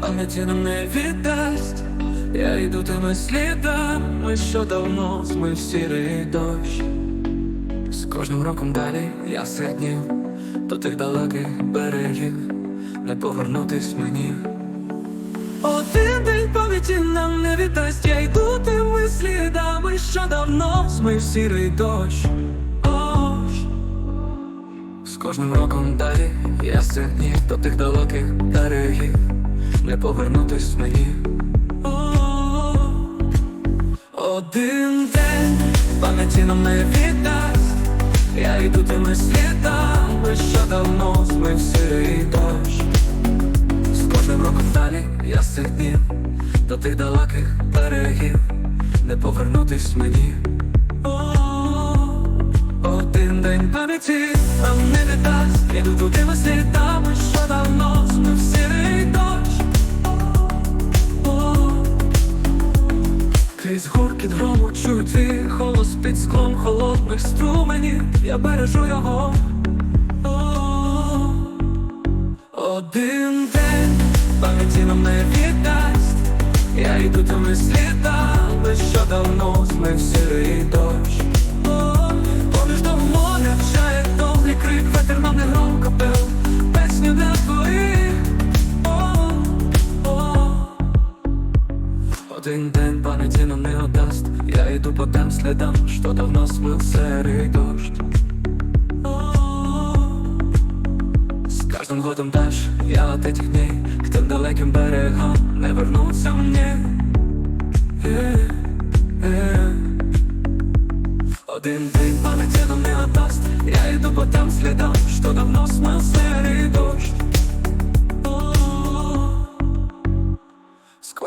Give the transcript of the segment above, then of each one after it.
пам'яті нам не віддасть. Я йду тими слідами, що давно змив сірий дощ. З кожним роком далі я серднів до тих далеких берегів, не повернутись мені. Один день пам'яті нам не віддасть, я йду тими слідами, що давно змив сірий. Дощ. Кожним роком далі я сильні до тих далеких берегів, не повернутись мені. Один день пам'яті нам не віддасть, я йду тими слідами, що давно змив сірий дощ. З кожним роком далі я сильні до тих далеких берегів, не повернутись мені. О, один день пам'яті не віддасть, іду тутими слідами, що давно. Змив сірий дощ. Крізь гуркіт грому чую твій голос під склом холодних струменів, я бережу його. Один день пам'яті нам не віддасть, я йду тими слідами, що давно. Змив сірий дощ. Один день нам не отдасть Я йду по тем слідам, що давно смив серий О, С каждым годом дальше я от этих дней К тем далеким берегам не вернуться мне. Один день нам не отдасть Я йду по тем слідам, що давно смив серий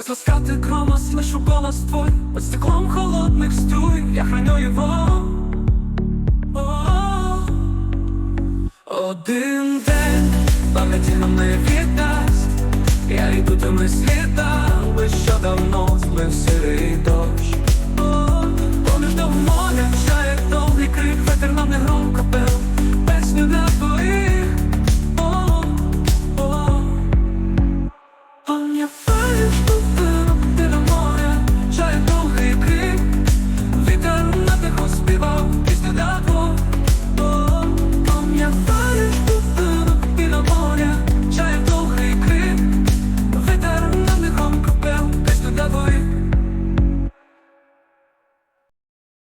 Сквозь ласкаты грома слышу голос твой Под стеклом холодных струй я храню его О, Один день пам'яті нам не віддасть Я йду тими слідами, що давно